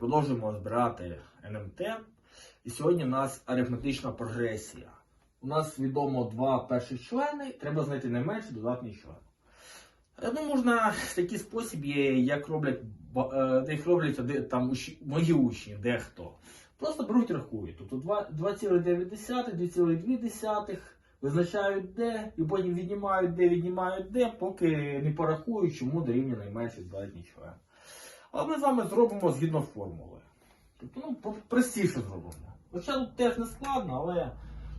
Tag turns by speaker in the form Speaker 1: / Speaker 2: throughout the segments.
Speaker 1: Продовжуємо збирати НМТ. І сьогодні у нас арифметична прогресія. У нас відомо два перших члени, треба знайти найменший додатній член. Е, Ну, можна в такий спосіб як роблять, е, як роблять там, мої учні, дехто. Просто беруть рахують. Тобто 2,9, 2,2 визначають де, і потім віднімають де, віднімають де, поки не порахують, чому дорівнює найменший додатній член. Але ми з вами зробимо згідно формули. Тобто, ну, простіше зробимо. Хоча тут теж не складно, але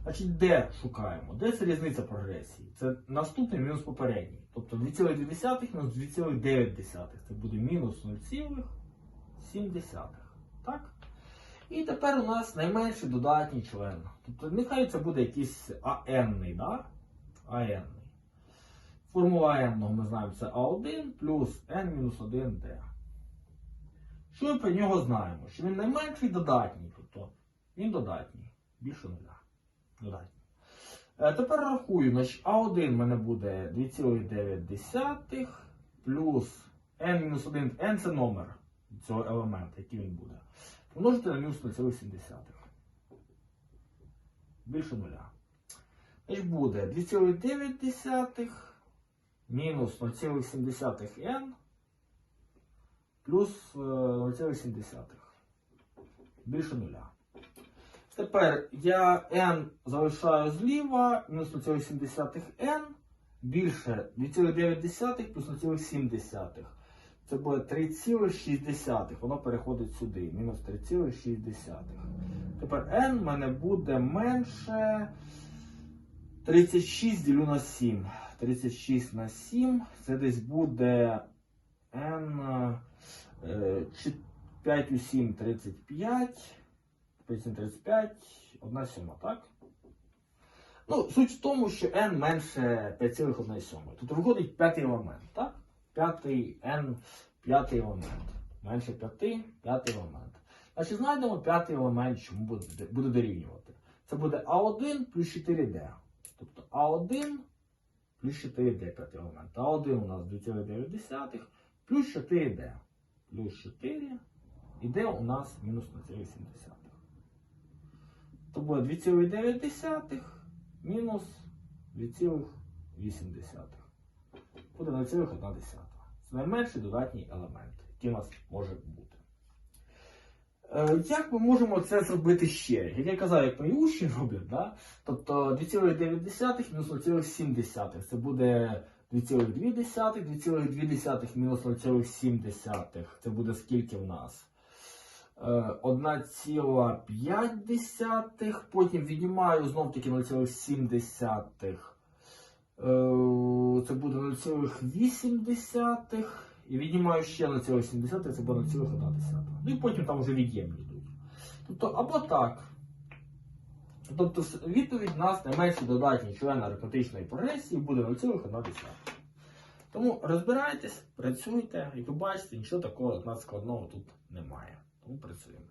Speaker 1: значить, де шукаємо? Де це різниця прогресії? Це наступний мінус попередній. Тобто 2,2 мінус 2,9. Це буде мінус 0,7. Так? І тепер у нас найменший додатній член. Тобто нехай це буде якийсь АН, да? АН. Формула n ми знаємо, це А1 плюс n-1d. Що ми про нього знаємо? Що він найменший додатній, тобто він додатній, більше нуля. Додатній. Е, тепер рахую, значить А1 в мене буде 2,9 плюс n-1, n це номер цього елемента, який він буде. Помножити на мінус 0,7. Більше нуля. Значить буде 2,9 мінус 0,7 n плюс е, 0,7. Більше нуля. Тепер я n залишаю зліва, мінус 0,7 n більше 2,9 плюс 0,7. Це буде 3,6. Воно переходить сюди. Мінус 3,6. Тепер n в мене буде менше 36 ділю на 7. 36 на 7. Це десь буде n е, 5 у 7 35. 5 у 7 35. 1 сьома, так? Ну, суть в тому, що n менше 5,1. Тобто виходить п'ятий елемент, так? П'ятий n, п'ятий елемент. Менше 5, п'ятий елемент. Значить, знайдемо п'ятий елемент, чому буде, буде дорівнювати. Це буде А1 плюс 4D. Тобто А1 плюс 4D п'ятий елемент. А1 у нас 2,9 плюс 4D. Плюс 4 і D у нас мінус 0,7. То буде 2,9 мінус 2,8. Буде 0,1. Це найменший додатній елемент, який у нас може бути. Е, Як ми можемо це зробити ще? Як я казав, як мої учні роблять, да? тобто 2,9 мінус 0,7. Це буде 2,2, 2,2 мінус 0,7. Це буде скільки в нас? Е, 1,5, потім віднімаю знов таки 0,7. Е, Це буде 0,8. І віднімаю ще 0,7, це буде 0,1. Ну і потім там вже від'ємні йдуть. Тобто, або так. Тобто відповідь нас менше додатній член арифметичної прогресії буде 0,1. Тому розбирайтесь, працюйте, ви бачите, нічого такого надскладного тут немає. Тому працюємо.